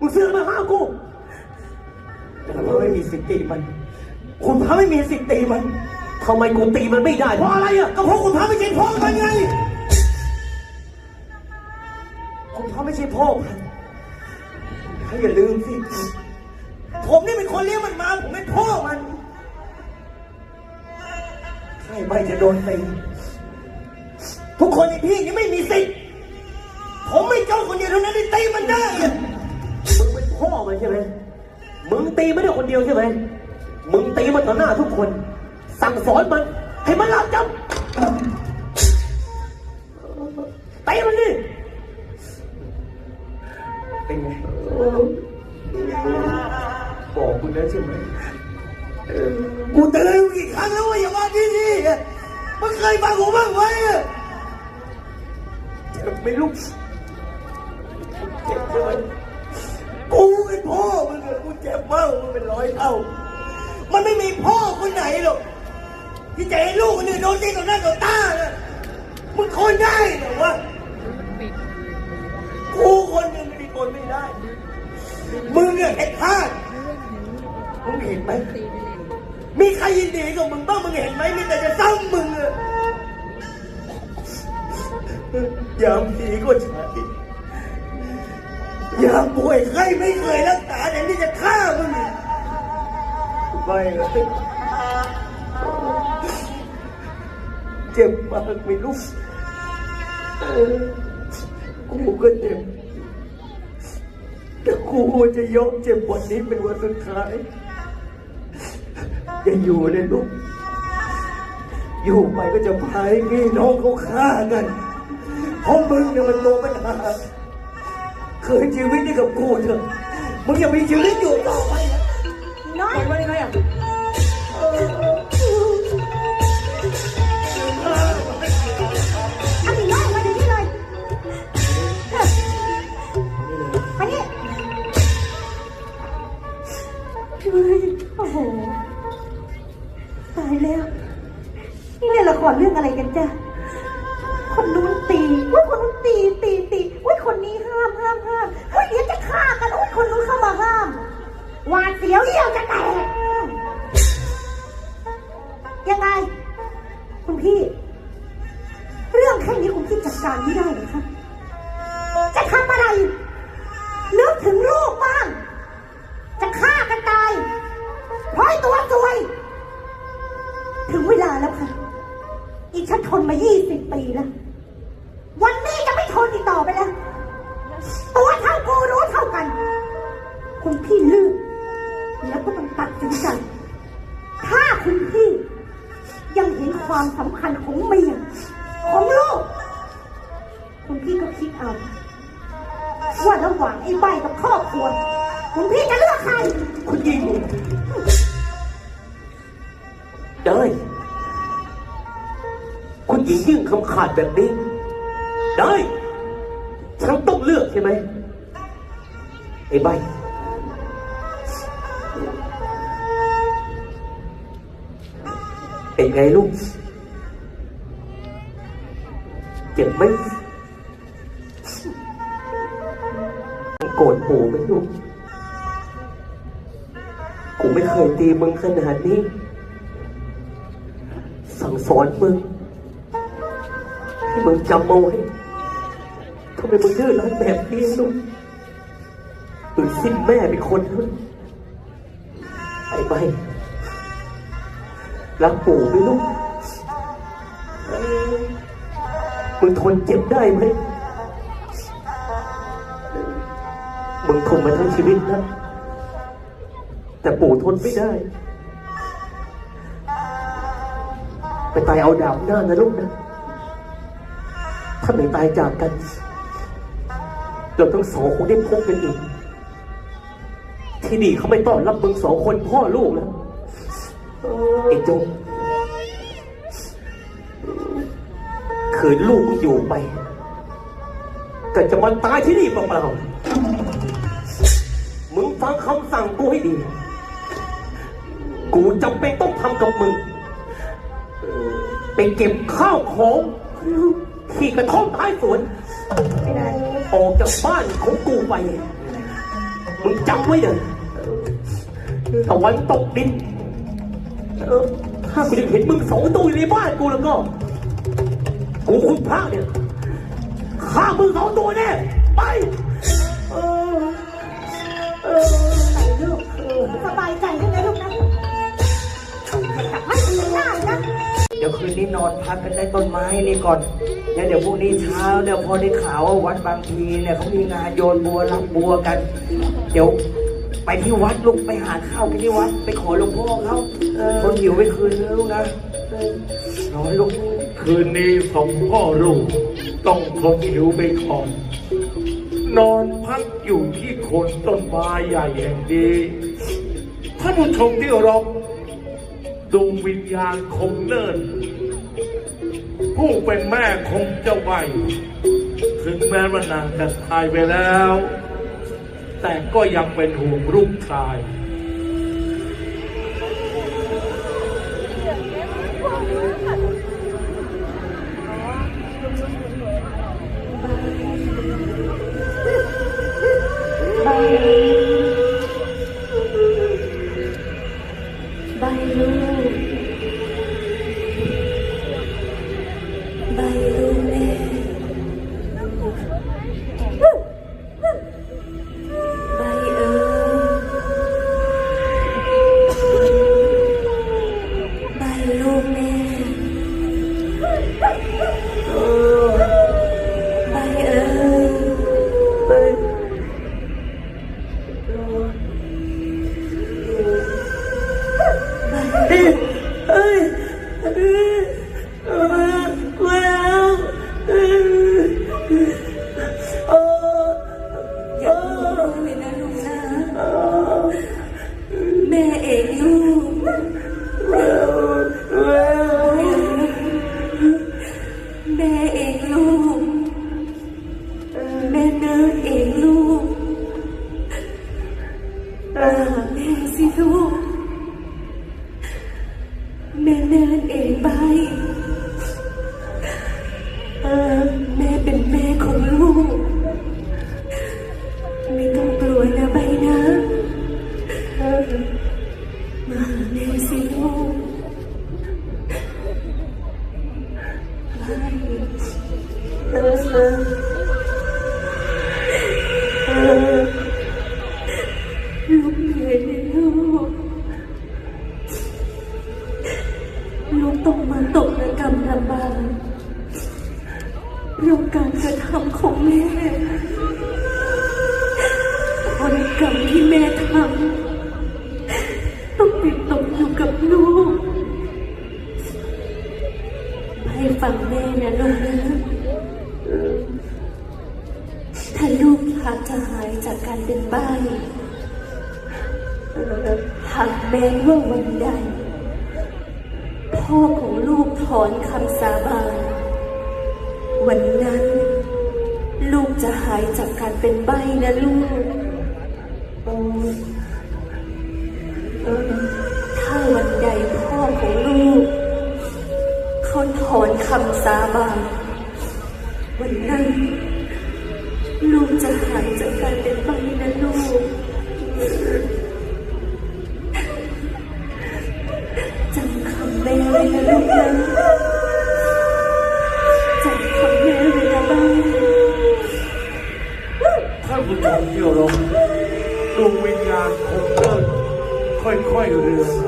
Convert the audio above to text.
มึงเสือมาห้ากู แต่เราไม่มีสิทธิ์ตีมัน คุณพระไม่มีสิทธิ์ตีมันทำไมกูตีมันไม่ได้เพราะอะไรอะก็เพราะคุณพระไม่ใช่พ่อมันไงคุณพระไม่ใช่พ่อมันถ้าอย่าลืมสิ ผมนี่เป็นคนเลี้ยงมันมา ผมเป็นพ่อมันใครไม่จะโดนตีทุกคนในที่นี้ไม่มีสิทธิ์ ผมไม่เจ้าคนเดียวเท่านั้นที่ตีมันได้อะมึงเป็นพ่อมันใช่ไหมมึงตีไม่ได้คนเดียวใช่ไหมมึงตีมันต่อหน้าทุกคน สั่งสอนมัน ให้มันรับจำตีมันดิเป็นไงบอกคุณแล้วใช่ไหมกูเตือนมึงกี่ครั้งแล้วว่าอย่ามาที่นี่อะมึงเคยฟังกูบ้างไหมอะเจ็บไหม่ลูกเจ็บ ใช่ไหมกูเป็นพ่อมึงอะกูเจ็บมากมึงเป็นร้อยเท่า มันไม่มีพ่อคนไหนหรอกที่จะให้ลูกคนอื่นโดนตีต่อหน้าต่อตาอะมึงคนได้เหรอวะกูคนหนึ่งม่ได้คนไม่ได้ มึงเนี่ยไอ้พลาดมึงเห็นไหมมีใครยินดีกับมึงบ้างมึงเห็นไหมมีแต่จะซ้ำมึงอะยามดีก็ใช่ ยาป่วยไข้ไม่เคยรักษาแต่นี่จะฆ่ามึงไม่เลยเจ็บมากไม่รู้กูก็เจ็บแต่กูจะยอมเจ็บวันนี้เป็นวันสุดท้ายอย่าอยู่เลยลูกอยู่ไปก็จะพายพี่น้องเขาฆ่ากันเพราะมึงเนี่ยมันตัวปัญหา คยชีวิตนี่กับกูเถอะมึงอย่ามีชีวิตอยู่ต่อไปนะน้อยไปยังไงอะเอาสิน้อยมาถึงนี่เลยเออมานี่เฮ้ยโอ้โห ตายแล้ว นี่เล่นละครเรื่องอะไรกันจ้ะ คนนู้นเข้ามาห้ามหวาดเสียวเยี่ยวจะแตกยังไง คุณพี่ เรื่องแค่นี้คุณพี่จัดการไม่ได้เหรอคะจะทำอะไรนึกถึงลูกบ้าง จะฆ่ากันตายเพราะไอ้ตัวซวย ถึงเวลาแล้วค่ะ อีกฉันทนมา 20 ปีแล้ว ความสำคัญของเมียของลูก คุณพี่ก็คิดเอา ว่าระหว่างไอ้ใบกับครอบครัว คุณพี่จะเลือกใคร คุณยิงได้ คุณหญิงยื่นคำขาดแบบนี้ ได้ ฉันต้องเลือกใช่ไหมไอ้ใบเป็นไงลูก เจ็บไหมโกรธปู่ไหมลูกกูไม่เคยตีมึงขนาดนี้ สั่งสอนมึงให้มึงจำเอาไว้ทำไมมึงดื้อรั้นแบบนี้ลูกตื่นสิ้นแม่เป็นคนเถอะไอ้ใบรักปู่ไหมลูก มึงทนเจ็บได้ไหม มึงทนมาทั้งชีวิตนะแต่ปู่ทนไม่ได้ ไปตายเอาดาบหน้านะลูกนะ ถ้าไม่ตายจากกัน เราต้งสองคนได้พบกันอีก ที่นี่เขาไม่ต้อนรับมึงสองคนพ่อลูกแล้วไอ้จง คืนลูกอยู่ไป ก็จะมาตายที่นี่เปล่าๆมึงฟังคำสั่งกูให้ดี กูจำเป็นต้องทำกับมึง ไปเก็บข้าวของที่กระท่อมท้ายสวนไม่ได้ออกจากบ้านของกูไป มึงจำไว้เลยตะวันตกดินถ้ากูยังเห็นมึงสองตัวอยู่ในบ้านกูแล้วก็ กูคุณพระเนี่ยฆ่ามึงสองตัวแน่ไป เออ เออไปลูกสบายใจใช่ไหมลูกนะกลับม่ดีง่ายนะเดี๋ยวคืนนี้นอนพักกันใต้ต้นไม้นี่ก่อนแล้วเดี๋ยวพรุ่งนี้เช้าเนี่ยวพอได้ข่าวว่าวัดบางพีเนี่ยเขามีงานโยนบัวรับบัวกัน เดี๋ยวไปที่วัดลูกไปหาข้าวกันที่วัด ไปขอหลวงพ่อเขาคนหิวไปคืนนึงลูกนะเออนอนลูก คืนนี้สองพ่อลูกต้องทนหิวไปก่อน นอนพักอยู่ที่โคนต้นไม้ใหญ่แห่งนี้ท่านผู้ชมที่รพดวงวิญญาณคงเนินผู้เป็นแม่คงจะไหวถึงแม้ว่านางจะตายไปแล้ว แต่ก็ยังเป็นห่วงลูกชาย เลูกเหนื่อยไหมลูกลูกต้องมาตกระกรรมลำบากเพราะการกระทำของแม่ผลกรรมที่แม่ทำ ฟังแม่นะลูกนะถ้าลูกอยากจะหายจากการเป็นบ้าหากแม้ว่าวันใดพ่อของลูกถอนคำสาบานวันนั้น ลูกจะหายจากการเป็นใบนะลูก ช